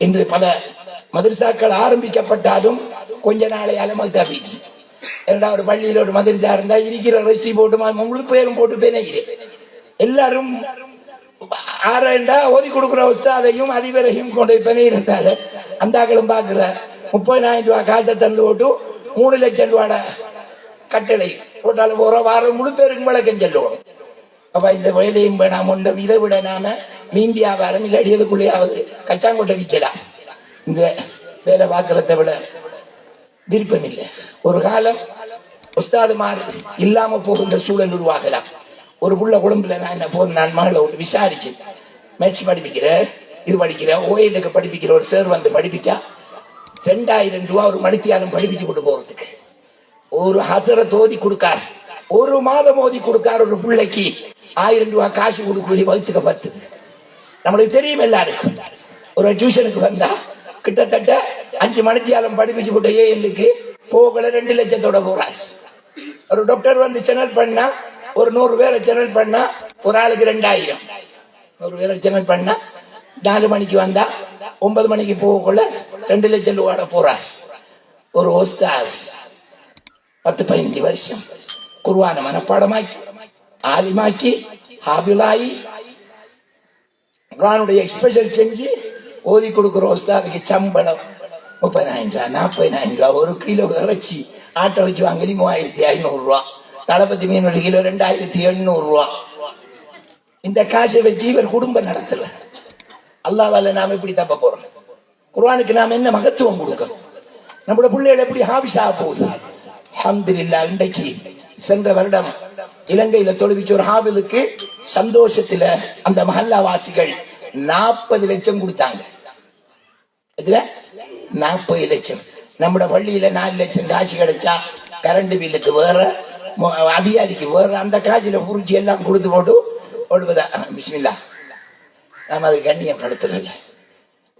இன்று பல மதுரசாக்கள் ஆரம்பிக்கப்பட்டாலும் கொஞ்ச நாளையால மல்தாபி என்னடா ஒரு பள்ளியில ஒரு மதுரசா இருந்தா இருக்கிற ரெஸ்டி போட்டு முழு பேரும் போட்டு பேனைகிறேன் எல்லாரும் ஆறேண்டா ஓதி கொடுக்குற உஸ்தாதையும் அதிபரையும் கொண்டு போய் பண்ணியிருந்தால அந்த ஆக்களும் பார்க்கிற முப்பதாயிரம் ரூபாய் காசை தந்து போட்டு மூணு லட்சம் ரூபாட கட்டளை போட்டாலும் ஒரு வாரம் முழு பேருக்கு விளக்கம் செல்லுவோம். அப்ப இந்த வேலையும் வேணாம் ஒன்றும் இதை விட நாம மீன் வியாபாரம் இல்லை அடியதுக்குள்ளேயாவது கச்சாங்கொட்டை விற்கலாம். இந்த வேலை பார்க்கறத விட விருப்பம் இல்லை. ஒரு காலம் உஸ்தாதுமார் இல்லாம போகின்ற சூழல் உருவாகலாம். ஒரு புள்ள குழம்புல நான் என்ன போன நான் மகளை ஒன்று விசாரிச்சு மேட்ச் படிப்பிக்கிறேன் இது படிக்கிறேன் ஓயிலுக்கு படிப்பிக்கிற ஒரு சார் வந்து படிப்பிச்சா ரெண்டாயிரம் ரூபா ஒரு மணித்தியாலும் படிப்பிச்சு கொண்டு போறதுக்கு. ஒரு ஹசர தோதி கொடுக்கார். ஒரு மாதம் ஓதி கொடுக்கார் ஒரு பிள்ளைக்கு. ஆயிரம் ரூபாய் காசு கொடுக்க வகுத்துக்க பத்துது. நம்மளுக்கு தெரியும் எல்லாருக்கும். ஒரு டியூஷனுக்கு வந்தா கிட்டத்தட்ட அஞ்சு மணித்தியாலம் படிப்பிச்சு போட்ட ஏஎல்லுக்கு போகல ரெண்டு லட்சத்தோட போறாரு. ஒரு டாக்டர் வந்து சேனல் பண்ணா ஒரு நூறு பேரை சேனல் பண்ணா ஒரு ஆளுக்கு ரெண்டாயிரம். நூறு பேரை சேனல் பண்ணா நாலு மணிக்கு வந்தா ஒன்பது மணிக்கு போகக்குள்ள ரெண்டு லட்சம் ரூபாட போறார். ஒரு ஓஸ்தாஸ் பத்து பதினஞ்சு வருஷம் குருவான மனப்பாடமாக்கி ஆலிமாக்கி ஹாபிலாயி குரானுடைய ஸ்பெஷல் செஞ்சு ஓதி கொடுக்குற உஸ்தாதுக்கு சம்பளம் முப்பதாயிரம் ரூபா நாற்பதாயிரம் ரூபா ஒரு கிலோ இறைச்சி ஆட்டை வச்சு வாங்கி மூவாயிரத்தி ஐநூறு ரூபா தளபதி மீன் ஒரு கிலோ ரெண்டாயிரத்தி எண்ணூறு ரூபா இந்த காசை வச்சு இவர் குடும்பம் நடத்தல. அல்லாவால நாம எப்படி தப்ப போறோம். குர்வானுக்கு நாம என்ன மகத்துவம் கொடுக்கணும்? நம்மளோட பிள்ளைகள் எப்படி ஹாபிஸா போகுது? அஹமதுல்லா இன்றைக்கு சென்ற வருடம் இலங்கையில தொழுவிச்ச ஒரு ஹாபிலுக்கு சந்தோஷத்துல அந்த மஹல்லா வாசிகள் நாற்பது லட்சம் கொடுத்தாங்க. இதுல நாற்பது லட்சம். நம்மட பள்ளியில நாலு லட்சம் காசு கிடைச்சா கரண்ட் பில்லுக்கு வேற அதிகாரிக்கு வேற அந்த காசுல புரிச்சு எல்லாம் கொடுத்து போட்டு ஒழுவதா பிஸ்மில்லா. நாம அது கண்ணியம் நடத்துறதில்ல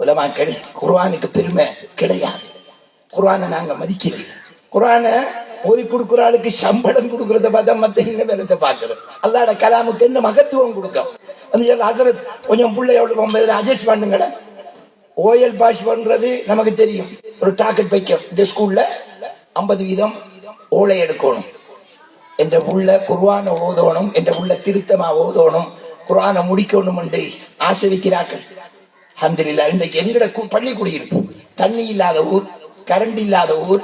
உலமாக்கள் குர்வானுக்கு பெருமை கிடையாது. குர்வானை நாங்க மதிக்கிறது குர்வானை ஓதி கொடுக்குற ஆளுக்கு சம்பளம் கொடுக்கறத பார்த்தா மத்த என்ன வேலத்தை அல்லாட கலாமுக்கு என்ன மகத்துவம் கொடுக்கும்? வந்து ஹசரத் கொஞ்சம் பிள்ளையோட அட்ஜஸ்ட் பண்ணுங்கட. ஓஎல் பாஷ் பண்றது நமக்கு தெரியும். ஒரு டாக்கெட் வைக்கும். இந்த ஸ்கூல்ல ஐம்பது வீதம் ஓலை எடுக்கணும். என்ற உள்ள குர்ஆனை ஓதோணும் என்ற உள்ள திருத்தமா ஓதோணும். குர்ஆனை முடிக்கணும் என்று ஆசை வைக்கிறார்கள் அல்ஹம்துலில்லாஹ் இன்றைக்கு எங்கட கு- பள்ளி குடியிருப்பு தண்ணி இல்லாத ஊர் கரண்ட் இல்லாத ஊர்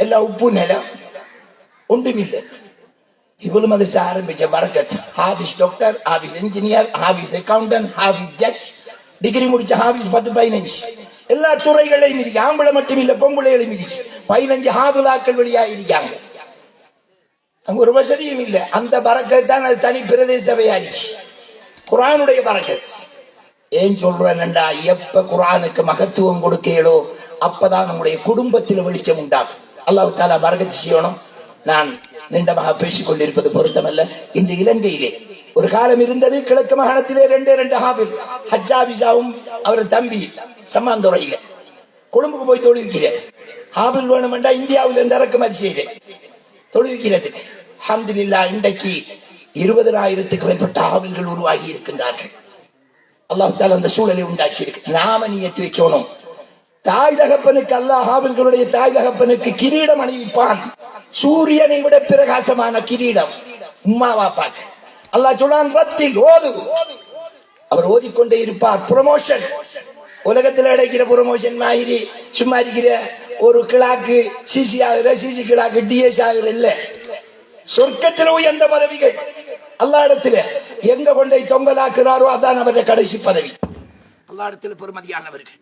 எல்லாம் உப்பு நிலம் ஒன்றுமில்லை இவ்வளவு மதரசா ஆரம்பிச்ச பரக்கத் ஹாபிஸ் டாக்டர் ஹாபிஸ் இன்ஜினியர் ஹாபிஸ் அக்கவுண்டன்ட் ஹாபிஸ் ஜட்ஜ் டிகிரி முடிச்ச ஹாபிஸ் பத்து பதினஞ்சு எல்லா துறைகளையும் இருக்கு ஆம்பளை மட்டும் இல்ல பொம்பளைகளையும் இருக்கு பதினஞ்சு ஹாபிலாக்கள் வெளியா இருக்காங்க அங்க ஒரு வசதியும் இல்ல அந்த பறக்கத் தான் அது தனி பிரதேச சபையாச்சு குரானுடைய பறக்கத் ஏன் சொல்றேன்டா எப்ப குரானுக்கு மகத்துவம் கொடுக்கீங்களோ அப்பதான் நம்முடைய குடும்பத்தில் வெளிச்சம் உண்டாகும் அல்லாஹு தாலா பரகத் செய்யணும். நான் நீண்டமாக பேசிக் கொண்டிருப்பது பொருத்தமல்ல. இந்த இலங்கையிலே ஒரு காலம் இருந்தது கிழக்கு மாகாணத்திலே ரெண்டே ரெண்டு ஹாபில் ஹஜ்ஜாபிசாவும் அவர் தம்பி சம்மாந்துறையில. கொழும்புக்கு போய் தொழுவிக்கிறேன். ஹாபில் வேணுமெண்டா இந்தியாவில் இருந்து இறக்குமதி செய்தேன். தொழுவிக்கிறது. அல்ஹம்துலில்லாஹ் இன்றைக்கு இருபதாயிரத்துக்கு மேற்பட்ட ஹாபில்கள் உருவாகி இருக்கின்றார்கள். அல்லாஹால அந்த சூழலை உண்டாக்கி இருக்கு நாம நியத்து வைக்கணும். தாய் தகப்பனுக்கு அல்லாஹ் அவர்களுடைய தாய் தகப்பனுக்கு கிரீடம் அணிவிப்பான். சூரியனை விட பிரகாசமான கிரீடம். உம்மா வாப்பாக்கு அல்லாஹ் சொல்லான் ரத்தில் ஓது. அவர் ஓதிக்கொண்டே இருப்பார். ப்ரொமோஷன் உலகத்தில் அடைக்கிற ப்ரொமோஷன் மாதிரி சும்மா இருக்கிற ஒரு கிளாக்கு சிசி ஆகுற சிசி கிளாக்கு டிஎஸ் ஆகுற இல்ல. சொர்க்கத்தில் உயர்ந்த பதவிகள். அல்லா இடத்துல எங்க கொண்டை தொங்கலாக்குறாரோ அதான் அவருடைய கடைசி பதவி. அல்லா இடத்துல பெருமதியானவர்கள்